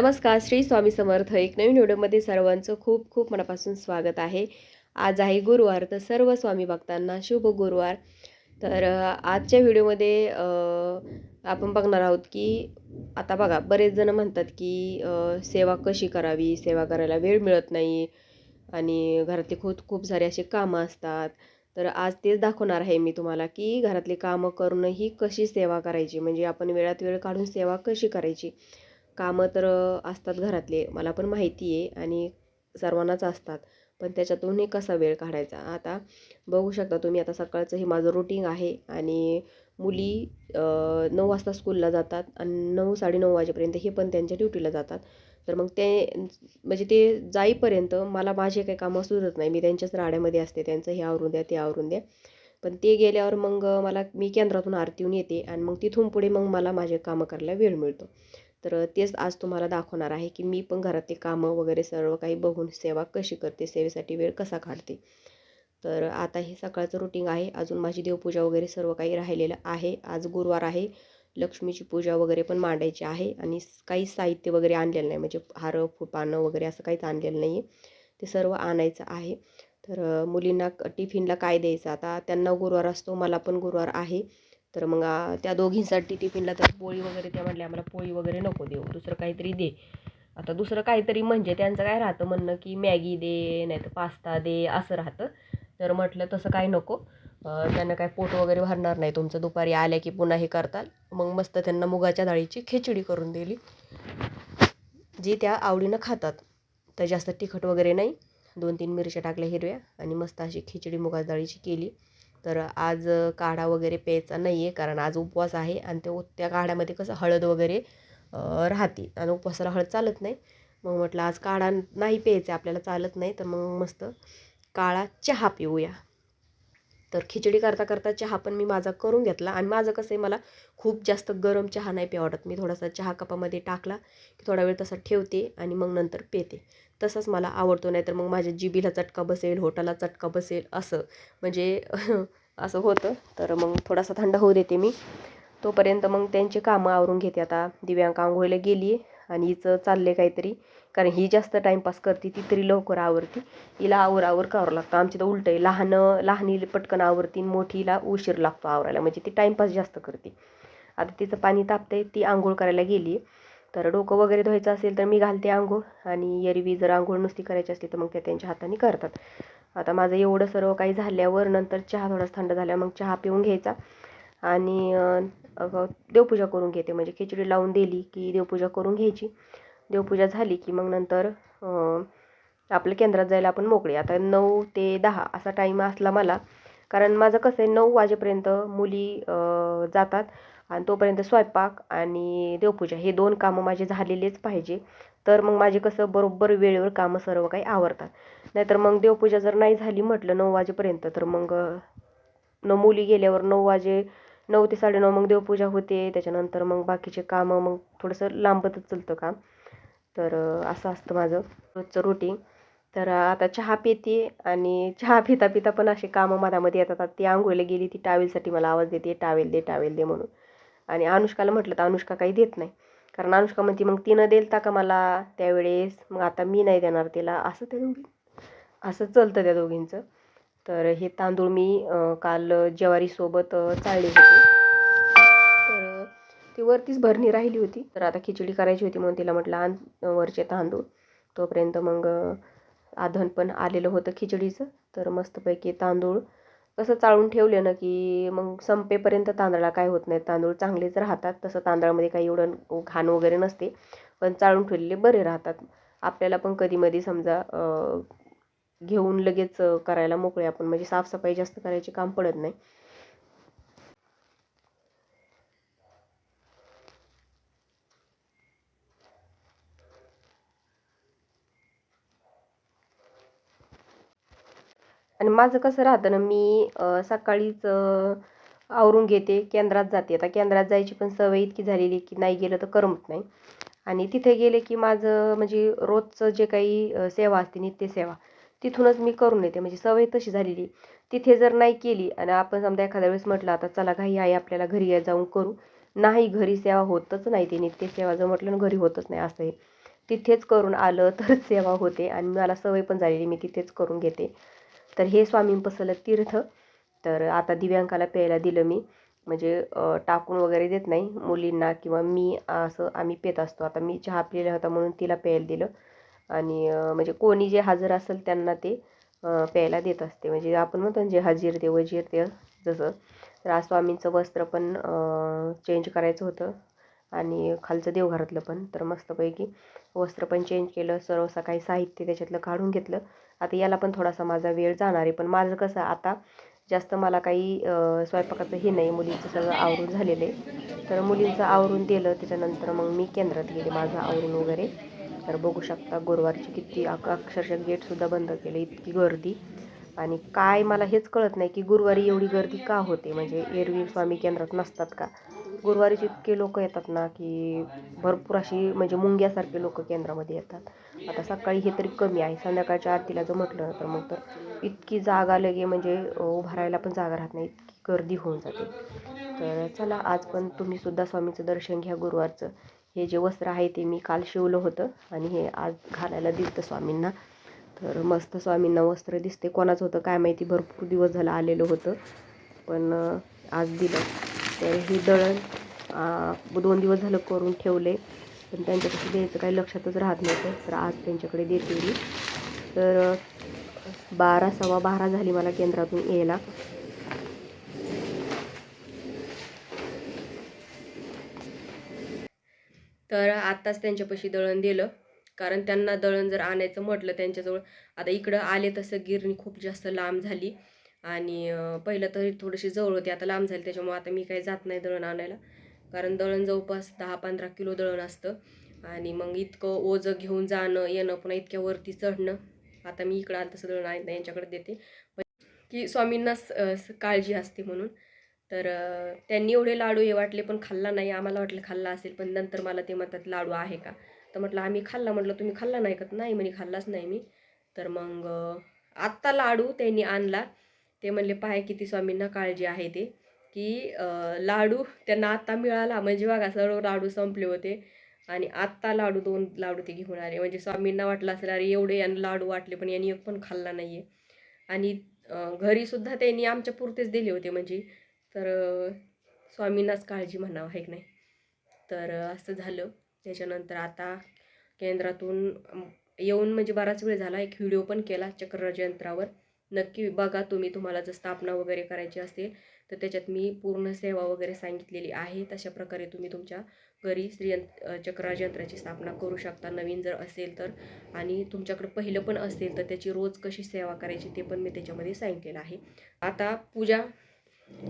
नमस्कार श्री स्वामी समर्थ. एक नवीन व्हिडिओमध्ये सर्वांचं खूप खूप मनापासून स्वागत आहे. आज आहे गुरुवार तर सर्व स्वामी भक्तांना शुभ गुरुवार. तर आजच्या व्हिडिओमध्ये आपण बघणार आहोत की आता बघा बरेच जण म्हणतात की सेवा कशी करावी? सेवा करायला वेळ मिळत नाही. आणि घरातले खूप खूप सारे असे कामं असतात. तर आज तेच दाखवणार आहे मी तुम्हाला की घरातली कामं करूनही कशी सेवा करायची? म्हणजे आपण वेळात वेळ काढून सेवा कशी करायची? कामं तर असतात घरातले मला पण माहिती आहे आणि सर्वांनाच असतात. पण त्याच्यातूनही कसा वेळ काढायचा? आता बघू शकता तुम्ही आता सकाळचं हे माझं रुटीन आहे आणि मुली नऊ वाजता स्कूलला जातात आणि नऊ साडेनऊ वाजेपर्यंत हे पण त्यांच्या ड्युटीला जातात. तर मग ते म्हणजे ते जाईपर्यंत मला माझे काही कामं सुचत नाही. मी त्यांच्याच राड्यामध्ये असते त्यांचं हे आवरून द्या ते आवरून द्या. पण ते गेल्यावर मग मला मी केंद्रातून आरतीहून येते आणि मग तिथून पुढे मग मला माझे कामं करायला वेळ मिळतो. तर तेच आज तुम्हाला दाखवणार आहे की मी पण घरातले कामं वगैरे सर्व काही बघून सेवा कशी करते सेवेसाठी वेळ कसा काढते. तर आता हे सकाळचं रुटीन आहे. अजून माझी देवपूजा वगैरे सर्व काही राहिलेलं आहे. आज गुरुवार आहे. लक्ष्मीची पूजा वगैरे पण मांडायची आहे आणि काही साहित्य वगैरे आणलेलं नाही. म्हणजे हारं फु पानं वगैरे असं काहीच आणलेलं नाही. आहे ते सर्व आणायचं आहे. तर मुलींना क- टिफिनला काय द्यायचं? आता त्यांना गुरुवार असतो मला पण गुरुवार आहे. तर मग त्या दोघींसाठी टिफिनला तर पोळी वगैरे त्या म्हटल्या आम्हाला पोळी वगैरे नको देऊ दुसरं काहीतरी दे. आता दुसरं काहीतरी म्हणजे त्यांचं काय राहतं म्हणणं की मॅगी दे नाही तर पास्ता दे असं राहतं. तर म्हटलं तसं काय नको. त्यांना काय पोट वगैरे भरणार नाही. तुमचं दुपारी आल्या की पुन्हा हे करताल. मग मस्त त्यांना मुगाच्या डाळीची खिचडी करून दिली. जी त्या आवडीनं खातात. तर जास्त तिखट वगैरे नाही. दोन तीन मिरच्या टाकल्या हिरव्या आणि मस्त अशी खिचडी मुगाच्या डाळीची केली. तर आज काढा वगैरे प्यायचा नाही आहे कारण आज उपवास आहे आणि ते त्या काढ्यामध्ये कसं हळद वगैरे राहते आणि उपवासाला हळद चालत नाही. मग म्हटलं आज काढा नाही प्यायचा आपल्याला चालत नाही तर मग मस्त काळा चहा पिऊया. तर खिचडी करता करता चहा पण मी माझा करून घेतला आणि माझं कसं आहे मला खूप जास्त गरम चहा नाही प्या वाटत मी थोडासा चहा कपामध्ये टाकला की थोडा वेळ तसा ठेवते आणि मग नंतर पेते. तसंच मला आवडतो नाही तर मग माझ्या जिबीला चटका बसेल होटाला चटका बसेल असं. म्हणजे असं होतं. तर मग थोडासा थंड होऊ देते मी. तोपर्यंत मग त्यांची कामं आवरून घेते. आता दिव्यांका आंघोळीला गेली आहे आणि हिचं चालले काहीतरी. कारण ही जास्त टाईमपास करते ती तरी लवकर आवरती. हिला आवर आवर करावं लागतं. आमची तर उलटं आहे. लहान लहानी पटकन आवरती आणि मोठीला उशीर लागतो आवरायला. म्हणजे ती टाईमपास जास्त करते. आता तिचं पाणी तापते ती आंघोळ करायला गेली तर डोकं वगैरे धुवायचं असेल तर मी घालते आंघोळ. आणि एरवी जर आंघोळ नुसती करायची असली तर मग त्या त्यांच्या हाताने करतात. आता माझं एवढं सर्व काही झाल्यावर नंतर चहा थोडासा थंड झाल्यावर मग चहा पिऊन घ्यायचा. आणि देवपूजा करून घेते. म्हणजे खिचडी लावून दिली की देवपूजा करून घ्यायची. देवपूजा झाली की मग नंतर आपल्या केंद्रात जायला आपण मोकळे. आता नऊ ते दहा असा टाईम असला मला. कारण माझं कसं आहे नऊ वाजेपर्यंत मुली जातात. आणि तोपर्यंत स्वयंपाक आणि देवपूजा हे दोन कामं माझे झालेलेच पाहिजे. तर मग माझे कसं बरोबर वेळेवर कामं सर्व काही आवरतात. नाहीतर मग देवपूजा जर नाही झाली म्हटलं नऊ वाजेपर्यंत तर मग न मुली गेल्यावर नऊ वाजे नऊ ते साडेनऊ मग देवपूजा होते. त्याच्यानंतर मग बाकीचे कामं मग थोडंसं लांबतच चालतं काम. तर असं असतं माझं रोजचं रुटीन तर आता चहा पिते आणि चहा पिता पिता पण असे कामं मधामध्ये येतात. आता ती आंघोळीला गेली ती टावेलसाठी मला आवाज देते टावेल दे टावेल दे म्हणून. आणि अनुष्काला म्हटलं तर अनुष्का काही देत नाही. कारण अनुष्का म्हणते मग तिनं देलता का मला त्यावेळेस? मग आता मी नाही देणार तिला. असं ते दोघी असं चलतं त्या दोघींचं. तर हे तांदूळ मी काल ज्वारीसोबत चाळले होते. तर ती वरतीच भरणी राहिली होती. तर आता खिचडी करायची होती म्हणून तिला म्हटलं आण वरचे तांदूळ. तोपर्यंत मग अं, आधण पण आलेलं होतं खिचडीचं. तर मस्तपैकी तांदूळ कसं चाळून ठेवले ना की मग संपेपर्यंत तांदळाला काय होत नाही तांदूळ चांगलेच राहतात. तसं तांदळामध्ये काही एवढं घाण वगैरे नसते. पण चाळून ठेवलेले बरे राहतात. आपल्याला पण कधीमधी समजा घेऊन लगेच करायला मोकळे आपण. म्हणजे साफसफाई जास्त करायचे काम पडत नाही. आणि माझं कसं राहतं ना मी सकाळीच आवरून घेते केंद्रात जाते. आता केंद्रात जायची पण सवय इतकी झालेली की नाही गेलं तर करमत नाही. आणि तिथे गेले की माझं म्हणजे रोजचं जे काही सेवा असते नित्यसेवा तिथूनच मी करून येते. म्हणजे सवय तशी झालेली तिथे जर नाही केली आणि आपण समजा एखाद्या वेळेस म्हटलं आता चला घाई आई आपल्याला घरी या जाऊन करू. नाही घरी सेवा होतच नाही ती नित्यसेवा जर म्हटलं घरी होतच नाही असं आहे. तिथेच करून आलं तर सेवा होते आणि मला सवय पण झालेली मी तिथेच करून घेते. तर हे स्वामींपसलं तीर्थ. तर आता दिव्यांकाला प्यायला दिलं मी. म्हणजे टाकून वगैरे देत नाही मुलींना किंवा मी असं आम्ही पेत असतो. आता मी चहा पिलेला होता म्हणून तिला प्यायला दिलं. आणि म्हणजे कोणी जे हजर असेल त्यांना ते प्यायला देत असते. म्हणजे आपण म्हणतो जे हजीर ते वजीर ते जसं. तर आज स्वामींचं वस्त्र पण चेंज करायचं होतं. आणि खालचं देवघरातलं पण तर मस्तपैकी वस्त्र पण चेंज केलं सर्व सकाळी साहित्य त्याच्यातलं काढून घेतलं. आता याला पण थोडासा माझा वेळ जाणार आहे पण माझं कसं आता जास्त मला काही स्वयंपाकाचं हे नाही मुलींचं सगळं आवरून झालेलं आहे. तर मुलींचं आवरून दिलं त्याच्यानंतर मग मी केंद्रात गेले माझं आवरून वगैरे. तर बघू शकता गुरुवारची किती अक अक्षरशः गेटसुद्धा बंद केलं इतकी गर्दी. आणि काय मला हेच कळत नाही की गुरुवारी एवढी गर्दी का होते? म्हणजे एरवी स्वामी केंद्रात नसतात का? गुरुवारीचे इतके लोक येतात ना की भरपूर अशी म्हणजे मुंग्यासारखे लोक केंद्रामध्ये येतात. आता सकाळी हे तरी कमी आहे. संध्याकाळच्या आरतीला जर म्हटलं तर मग तर इतकी जागा लगे म्हणजे उभारायला उभा राहायला पण जागा राहत नाही. इतकी गर्दी होऊन जाते. तर चला आज पण तुम्ही सुद्धा स्वामीचं दर्शन घ्या गुरुवारचं. हे जे वस्त्र आहे ते मी काल शिवलं होतं आणि हे आज घालायला दिसतं स्वामींना. तर मस्त स्वामींना वस्त्र दिसते. कोणाचं होतं काय माहिती भरपूर दिवस झालं आलेलं होतं. पण आज दिलं. तर हे दळण दोन दिवस झालं करून ठेवले. पण त्यांच्याकडे द्यायचं काही लक्षातच राहत नव्हतं. तर आज त्यांच्याकडे देते मी. तर बारा सव्वा बारा झाली मला केंद्रातून यायला. तर आत्ताच त्यांच्यापाशी दळण दिलं. कारण त्यांना दळण जर आणायचं म्हटलं त्यांच्याजवळ आता इकडं आले तसं गिरणी खूप जास्त लांब झाली. आणि पहिलं तरी थोडीशी जवळ होती आता लांब झाली त्याच्यामुळे आता मी काही जात नाही दळण आणायला. कारण दळण जवळपास दहा पंधरा किलो दळण असतं. आणि मग इतकं ओझं घेऊन जाणं येणं पुन्हा इतक्या वरती चढणं आता मी इकडं आलं तसं दळण आहे यांच्याकडे देते. की स्वामींना स- काळजी असते म्हणून. तर त्यांनी एवढे लाडू हे वाटले पण खाल्ला नाही. आम्हाला वाटलं खाल्ला असेल पण नंतर मला ते म्हणतात लाडू आहे का? तर म्हटलं आम्ही खाल्ला. म्हटलं तुम्ही खाल्ला नाही का? नाही म्हणे खाल्लाच नाही मी. तर मग आत्ता लाडू त्यांनी आणला. ते म्हणले पाहे किती स्वामींना काळजी आहे ते की लाडू त्यांना आत्ता मिळाला म्हणजे बघा सर्व लाडू संपले होते आणि आत्ता लाडू दोन लाडू ते घेऊन आले. म्हणजे स्वामींना वाटलं असेल अरे एवढे यांना लाडू वाटले पण यांनी एक पण खाल्ला नाही आहे आणि घरीसुद्धा त्यांनी आमच्या पुरतेच दिले होते म्हणजे तर स्वामींनाच काळजी म्हणावं आहे की नाही? तर असं झालं. त्याच्यानंतर आता केंद्रातून येऊन म्हणजे बराच वेळ झाला एक व्हिडिओ पण केला चक्रराज यंत्रावर. नक्की बघा तुम्ही तुम्हाला जर स्थापना वगैरे करायची असेल तर त्याच्यात मी पूर्ण सेवा वगैरे सांगितलेली आहे. तशा प्रकारे तुम्ही तुमच्या घरी श्रीयंत चक्राजयंत्राची यंत्राची स्थापना करू शकता. नवीन जर असेल तर आणि तुमच्याकडे पहिलं पण असेल तर त्याची रोज कशी सेवा करायची ते पण मी त्याच्यामध्ये सांगितलेलं आहे. आता पूजा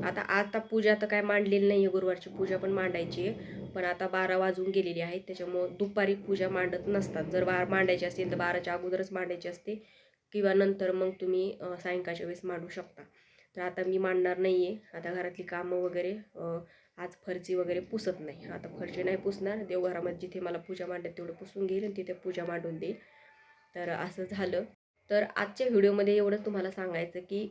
आता आता पूजा तर काय मांडलेली नाही आहे गुरुवारची पूजा पण मांडायची आहे. पण आता बारा वाजून गेलेली आहेत. त्याच्यामुळं दुपारी पूजा मांडत नसतात. जर बार मांडायची असेल तर बाराच्या अगोदरच मांडायची असते. किंवा नंतर मग तुम्ही सायंकाळच्या वेळेस मांडू शकता. तर आता मी मांडणार नाही आहे आता घरातली कामं वगैरे आज फरची वगैरे पुसत नाही. आता फरची नाही पुसणार. देवघरामध्ये जिथे मला पूजा मांडत तेवढं पुसून घेईल आणि तिथे पूजा मांडून देईल तर असं झालं. तर आजच्या व्हिडिओमध्ये एवढं तुम्हाला सांगायचं की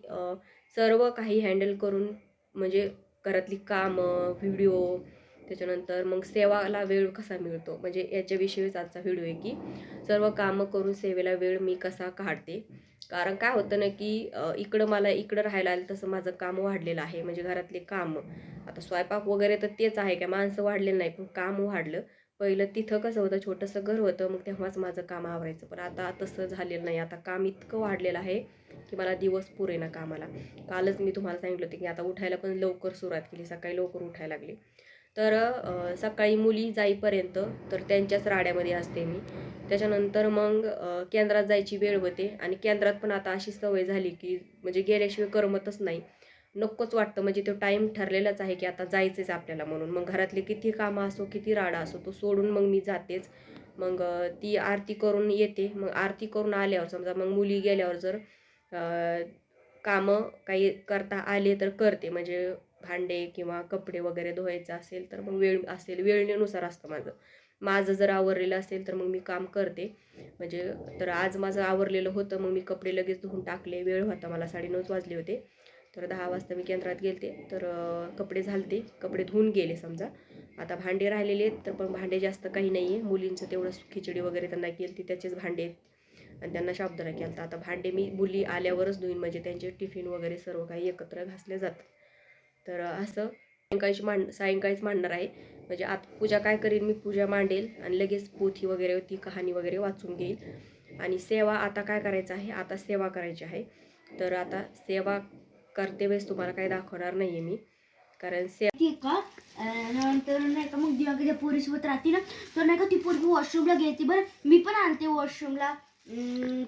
सर्व काही हँडल करून म्हणजे घरातली कामं व्हिडिओ त्याच्यानंतर मग सेवाला वेळ कसा मिळतो? म्हणजे याच्याविषयीच आजचा व्हिडिओ आहे की सर्व कामं करून सेवेला वेळ मी कसा काढते? कारण काय होतं ना की इकडं मला इकडं राहायला आलं तसं माझं काम वाढलेलं आहे. म्हणजे घरातले कामं. आता स्वयंपाक वगैरे तर तेच आहे काय? माणसं वाढलेलं नाही पण काम वाढलं. पहिलं तिथं कसं होतं? छोटंसं घर होतं मग तेव्हाच माझं काम आवरायचं. पण आता तसं झालेलं नाही. आता काम इतकं वाढलेलं आहे की मला दिवस पुरे ना कामाला. कालच मी तुम्हाला सांगितलं होतं की आता उठायला पण लवकर सुरुवात केली. सकाळी लवकर उठायला लागली. तर सकाळी मुली जाईपर्यंत तर त्यांच्याच राड्यामध्ये असते मी. त्याच्यानंतर मग केंद्रात जायची वेळ होते आणि केंद्रात पण आता अशी सवय झाली की म्हणजे गेल्याशिवाय करमतच नाही. नकोच वाटतं म्हणजे तो टाईम ठरलेलाच आहे की आता जायचंच आपल्याला म्हणून. मग घरातले किती कामं असो किती राडा असो तो सोडून मग मी जातेच. मग ती आरती करून येते. मग आरती करून आल्यावर समजा मग मुली गेल्यावर जर कामं काही करता आले तर करते. म्हणजे भांडे किंवा कपडे वगैरे धुवायचं असेल तर मग वेळ असेल वेळेनुसार असतं माझं. माझं जर आवरलेलं असेल तर मग मी काम करते. म्हणजे तर आज माझं आवरलेलं होतं मग मी कपडे लगेच धुवून टाकले. वेळ होता मला साडेनऊच वाजले होते. तर दहा वाजता मी केंद्रात गेलते. तर कपडे झालते. कपडे धुवून गेले समजा. आता भांडे राहिलेले आहेत तर पण भांडे जास्त काही नाही आहे मुलींचं तेवढं खिचडी वगैरे त्यांना केली त्याचेच भांडे आहेत. आणि त्यांना शाबदारा केला तर आता भांडे मी मुली आल्यावरच धुईन. म्हणजे त्यांचे टिफिन वगैरे सर्व काही एकत्र घासले जातात. तर असं सायंकाळची मांड सायंकाळीच मांडणार आहे. म्हणजे आत पूजा काय करीन मी? पूजा मांडेल आणि लगेच पोथी वगैरे ती कहाणी वगैरे वाचून घेईल. आणि सेवा आता काय करायचं आहे? आता सेवा करायची आहे. तर आता सेवा करते वेळेस तुम्हाला काही दाखवणार नाही आहे मी. कारण सेवा नंतर नाही का मग दिवा कधी पोरीसोबत राहते ना तर नाही का ती पोरगी वॉशरूमला घ्यायची बरं. मी पण आणते वॉशरूमला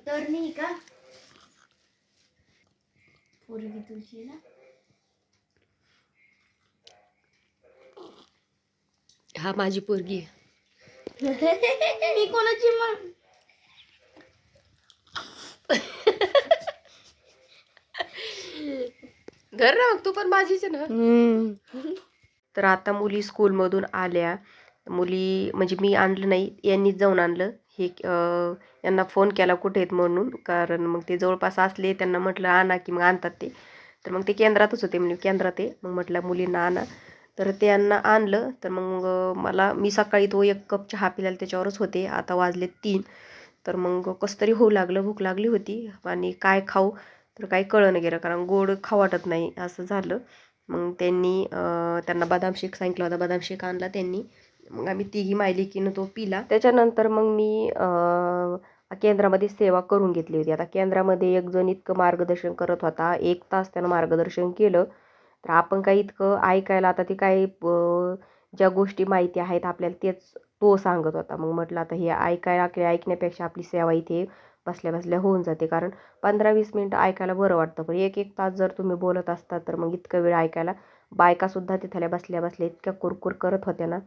तर नाही का? पोरगी तुझी ना? हा माझी पोरगी आहे. मी कोणाची मग? धर ना मग तू पण माझीच आहे ना. तर आता मुली स्कूलमधून आल्या. मुली म्हणजे मी आणलं नाही यांनीच जाऊन आणलं. हे अं, यांना फोन केला कुठे आहेत म्हणून कारण मग ते जवळपास असले त्यांना म्हटलं आणा की मग आणतात ते. तर मग ते केंद्रातच होते म्हणजे केंद्रात आहे. मग म्हटलं मुलींना आणा. तर त्यांना आणलं. तर मग मला मी सकाळी तो एक कप चहा पिल्याला त्याच्यावरच होते. आता वाजले तीन. तर मग कसं तरी होऊ लागलं भूक लागली होती. आणि काय खाऊ तर काही कळलं गेलं कारण गोड खाऊ वाटत नाही असं झालं. मग त्यांनी त्यांना बदाम शेक सांगितलं होता. बदाम शेक आणला त्यांनी. मग आम्ही तिघी मायलिकीनं तो पिला. त्याच्यानंतर मग मी केंद्रामध्ये सेवा करून घेतली होती. आता केंद्रामध्ये एक जण इतकं मार्गदर्शन करत होता. एक तास त्यानं मार्गदर्शन केलं. तर आपण काही इतकं ऐकायला आता ते काही ज्या गोष्टी माहिती आहेत आपल्याला तेच तो सांगत होता. मग म्हटलं आता हे ऐकायला की ऐकण्यापेक्षा आपली सेवा इथे बसल्या बसल्या होऊन जाते. कारण पंधरा वीस मिनटं ऐकायला बरं वाटतं. पण एक एक तास जर तुम्ही बोलत असता तर मग इतकं वेळ ऐकायला बायकासुद्धा तिथल्या बसल्या बसल्या इतक्या कुरकुर करत होत्या ना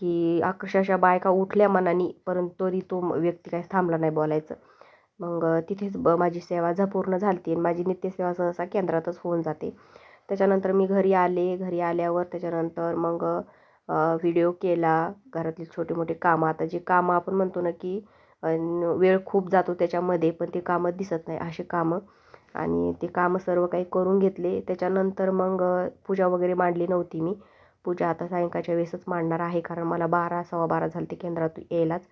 की अक्षरशः बायका उठल्या मनाने परंतु तरी तो व्यक्ती काही थांबला नाही बोलायचं. मग तिथेच ब माझी सेवा पूर्ण झाली आणि माझी नित्यसेवा सहसा केंद्रातच होऊन जाते. त्याच्यानंतर मी घरी आले घरी आल्यावर त्याच्यानंतर मग व्हिडिओ केला. घरातली छोटी मोठी कामं. आता जी कामं आपण म्हणतो ना की वेळ खूप जातो त्याच्यामध्ये पण ते कामं दिसत नाही असे कामं. आणि ते कामं सर्व काही करून घेतले. त्याच्यानंतर मग पूजा वगैरे मांडली नव्हती मी. पूजा आता सायंकाळच्या वेळेसच मांडणार आहे कारण मला बारा सव्वा बारा झाले ते केंद्रात यायलाच.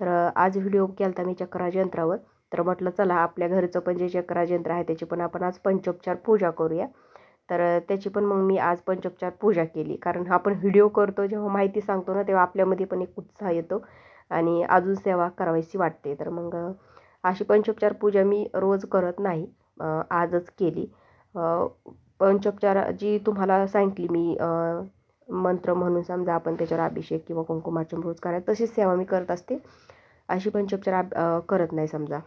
तर आज व्हिडिओ केला होता मी चक्राज यंत्रावर. तर म्हटलं चला आपल्या घरचं पण जे चक्राज यंत्र आहे त्याची पण आपण आज पंचोपचार पूजा करूया. तर त्याची पण मग मी आज पंचोपचार पूजा केली. कारण आपण व्हिडिओ करतो जेव्हा माहिती सांगतो ना तेव्हा आपल्यामध्ये पण एक उत्साह येतो आणि अजून सेवा करावीशी वाटते. तर मग अशी पंचोपचार पूजा मी रोज करत नाही आजच केली. पंचोपचार जी तुम्हाला सांगितली मी मंत्र म्हणून समजा आपण त्याच्यावर अभिषेक किंवा कुंकुमार्चन रोज करायचं तशीच सेवा मी करत असते. अशी पंचोपचार अभ- करत नाही समजा.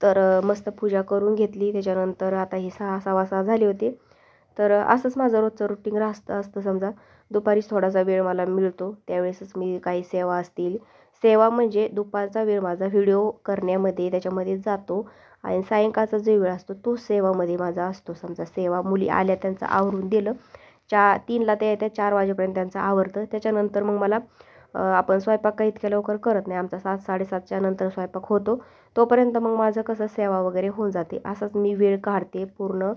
तर मस्त पूजा करून घेतली. त्याच्यानंतर आता ही सहा सहा सहा झाले होते. तर असंच माझं रोजचं रुटीन राहतं असतं समजा. दुपारीच थोडासा वेळ मला मिळतो. त्यावेळेसच मी काही सेवा असतील. सेवा म्हणजे दुपारचा वेळ माझा व्हिडिओ करण्यामध्ये त्याच्यामध्ये जातो. आणि सायंकाळचा जो वेळ असतो तो सेवामध्ये माझा असतो. समजा सेवा मुली आल्या त्यांचं आवरून दिलं. चा तीनला ते येत्या चार वाजेपर्यंत त्यांचं आवरतं. त्याच्यानंतर मग मला आपण स्वयंपाक काही इतक्या लवकर करत नाही. आमचा सात साडेसातच्या नंतर स्वयंपाक होतो. तोपर्यंत मग माझं कसं सेवा वगैरे होऊन जाते. असंच मी वेळ काढते पूर्ण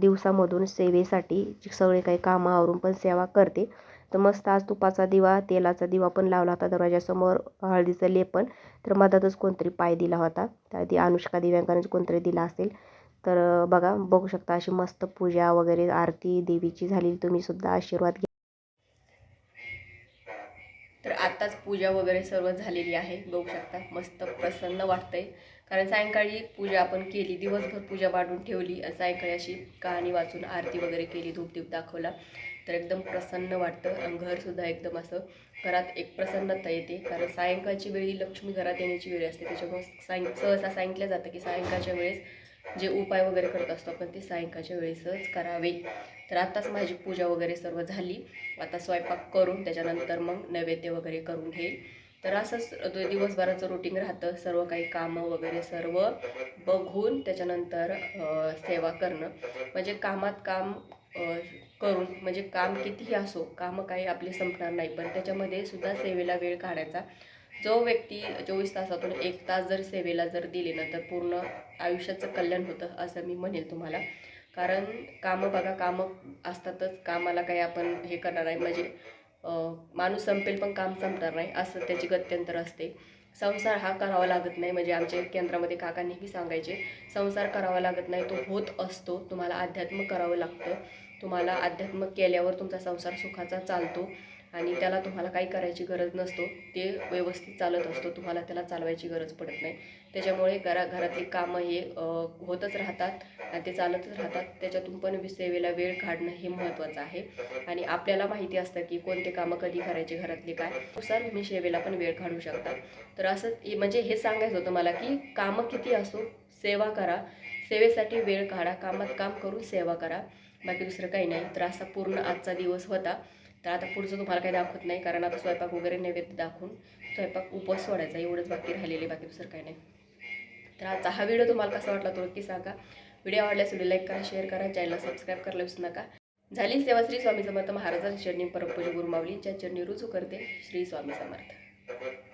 दिवसामधून सेवेसाठी. सगळे काही कामं आवरून पण सेवा करते. तर मस्त आज तुपाचा दिवा तेलाचा दिवा पण लावला होता दरवाजासमोर हळदीचं लेपन. तर मधातच कोणतरी पाय दिला होता. त्या ती अनुष्का दिव्यांकरची कोणतरी दिला असेल. तर बघा बघू शकता अशी मस्त पूजा वगैरे आरती देवीची झालेली तुम्ही सुद्धा आशीर्वाद घ्या. आत्ताच पूजा वगैरे सर्व झालेली आहे. बघू शकता मस्त प्रसन्न वाटतंय. कारण सायंकाळी पूजा आपण केली दिवसभर पूजा वाढून ठेवली सायंकाळी अशी कहाणी वाचून आरती वगैरे केली धूपदीप दाखवला. तर एकदम प्रसन्न वाटतं घरसुद्धा एकदम असं घरात एक प्रसन्नता येते. कारण सायंकाळची वेळी लक्ष्मी घरात येण्याची वेळ असते. त्याच्यामुळे सायं सहसा सांगितलं जातं की सायंकाळच्या वेळेस जे उपाय वगैरे करत असतो आपण ते सायंकाळच्या वेळेसच करावे. तर आत्ताच माझी पूजा वगैरे सर्व झाली. आता स्वयंपाक करून त्याच्यानंतर मग नैवेद्य वगैरे करून घेईल. तर असंच दिवसभराचं रुटीन राहतं. सर्व काही कामं वगैरे सर्व बघून त्याच्यानंतर सेवा करणं. म्हणजे कामात काम करून म्हणजे काम कितीही असो कामं काही आपली संपणार नाही. पण त्याच्यामध्ये सुद्धा सेवेला वेळ काढायचा. जो व्यक्ती चोवीस तासातून एक तास जर सेवेला जर दिले ना तर पूर्ण आयुष्याचं कल्याण होतं असं मी म्हणेल तुम्हाला. कारण कामं बघा कामं असतातच. कामाला काही आपण हे करणार नाही. म्हणजे माणूस संपेल पण काम संपणार नाही असं त्याची गत्यंतर असते. संसार हा करावा लागत नाही. म्हणजे आमच्या केंद्रामध्ये काका नेहमी सांगायचे संसार करावा लागत नाही तो होत असतो. तुम्हाला अध्यात्म करावं लागतं. तुम्हाला अध्यात्म केल्यावर तुमचा संसार सुखाचा चालतो. आणि त्याला तुम्हाला काही करायची गरज नसतो. ते व्यवस्थित चालत असतो. तुम्हाला त्याला चालवायची गरज पडत नाही. त्याच्यामुळे घरा घरातली कामं हे होतच राहतात आणि ते चालतच राहतात. त्याच्यातून पण सेवेला वेळ काढणं हे महत्त्वाचं आहे. आणि आपल्याला माहिती असतं की कोणते कामं कधी करायचे घरातले काय. नुसार तुम्ही सेवेला पण वेळ काढू शकता. तर असं म्हणजे हे सांगायचं होतं मला की कामं किती असो सेवा करा. सेवेसाठी वेळ काढा. कामात काम करून सेवा करा. बाकी दुसरं काही नाही. तर असा पूर्ण आजचा दिवस होता. तर आता पुढचं तुम्हाला काही दाखवत नाही कारण आता स्वयंपाक वगैरे नैवेद्य दाखवून स्वयंपाक उपवास सोडायचा एवढंच बाकी राहिलेले बाकी दुसरं काही नाही. तर आजचा हा व्हिडिओ तुम्हाला कसा वाटला तो नक्की सांगा. व्हिडिओ आवडल्यास व्हिडिओ लाईक करा शेअर करा चॅनलला सबस्क्राईब करायला विसरू नका. झाली सेवा श्री स्वामी समर्थ महाराजांची चरणी परमपूज गुरुमावलींच्या चरणी रुजू करते श्री स्वामी समर्थ.